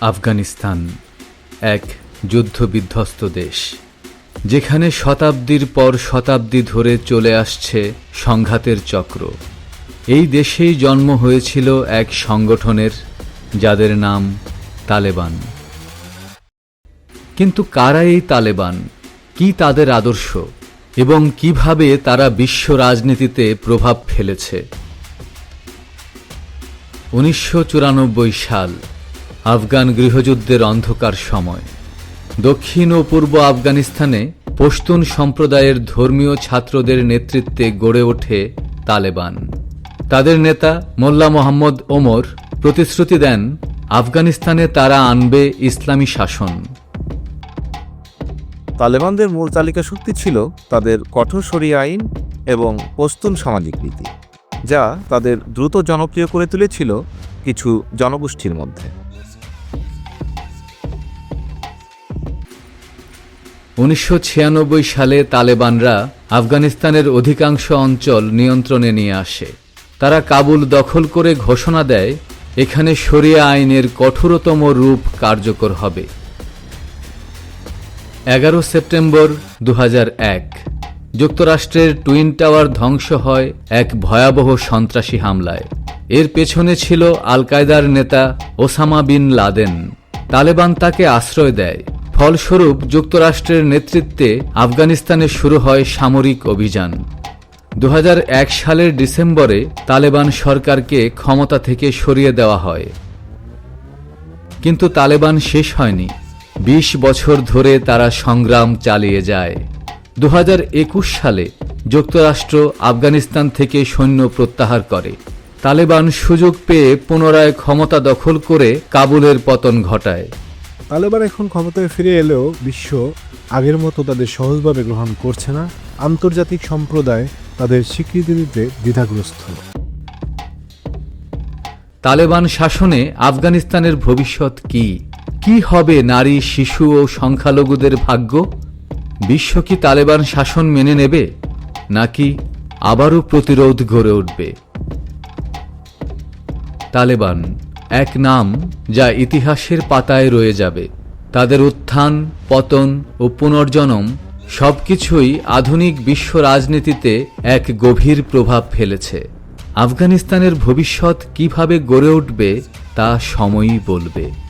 আফগানিস্তান, এক যুদ্ধবিধ্বস্ত দেশ, যেখানে শতাব্দীর পর শতাব্দী ধরে চলে আসছে সংঘাতের চক্র। এই দেশেই জন্ম হয়েছিল এক সংগঠনের, যাদের নাম তালেবান। কিন্তু কারা এই তালেবান? কি তাদের আদর্শ? এবং কীভাবে তারা বিশ্ব রাজনীতিতে প্রভাব ফেলেছে? উনিশশো চুরানব্বই সাল আফগান গৃহযুদ্ধের অন্ধকার সময়। দক্ষিণ ও পূর্ব আফগানিস্তানে পশতুন সম্প্রদায়ের ধর্মীয় ছাত্রদের নেতৃত্বে গড়ে ওঠে তালেবান। তাদের নেতা মোল্লা মোহাম্মদ ওমর প্রতিশ্রুতি দেন, আফগানিস্তানে তারা আনবে ইসলামী শাসন। তালেবানদের মূল তালিকা শক্তি ছিল তাদের কঠোর সরিয়া আইন এবং পস্তুন সামাজিক রীতি যা তাদের দ্রুত জনপ্রিয় করে তুলেছিল কিছু জনগোষ্ঠীর মধ্যে। উনিশশো ছিয়ানব্বই সালে তালেবানরা আফগানিস্তানের অধিকাংশ অঞ্চল নিয়ন্ত্রণে নিয়ে আসে। তারা কাবুল দখল করে ঘোষণা দেয়, এখানে শরিয়া আইনের কঠোরতম রূপ কার্যকর হবে। এগারো সেপ্টেম্বর দু হাজার এক, যুক্তরাষ্ট্রের টুইন টাওয়ার ধ্বংস হয় এক ভয়াবহ সন্ত্রাসী হামলায়। এর পেছনে ছিল আল কায়দার নেতা ওসামা বিন লাদেন। তালেবান তাকে আশ্রয় দেয়। ফলস্বরূপ যুক্তরাষ্ট্রের নেতৃত্বে আফগানিস্তানে শুরু হয় সামরিক অভিযান। দু হাজার এক সালের ডিসেম্বরে তালেবান সরকারকে ক্ষমতা থেকে সরিয়ে দেওয়া হয়। কিন্তু তালেবান শেষ হয়নি। ২০ বছর ধরে তারা সংগ্রাম চালিয়ে যায়। দু হাজার একুশ সালে যুক্তরাষ্ট্র আফগানিস্তান থেকে সৈন্য প্রত্যাহার করে। তালেবান সুযোগ পেয়ে পুনরায় ক্ষমতা দখল করে কাবুলের পতন ঘটায়। তালেবান এখন ক্ষমতায় ফিরে এলেও বিশ্ব আগের মতো তাদের সহজভাবে গ্রহণ করছে না। আন্তর্জাতিক সম্প্রদায় তাদের স্বীকৃতি দিতে দ্বিধাগ্রস্ত। তালেবান শাসনে আফগানিস্তানের ভবিষ্যৎ কি? কি হবে নারী, শিশু ও সংখ্যালঘুদের ভাগ্য? বিশ্ব কি তালেবান শাসন মেনে নেবে, নাকি আবারও প্রতিরোধ গড়ে উঠবে? তালেবান এক নাম যা ইতিহাসের পাতায় রয়ে যাবে। তাদের উত্থান, পতন ও পুনর্জনম সবকিছুই আধুনিক বিশ্ব রাজনীতিতে এক গভীর প্রভাব ফেলেছে। আফগানিস্তানের ভবিষ্যৎ কীভাবে গড়ে উঠবে তা সময়ই বলবে।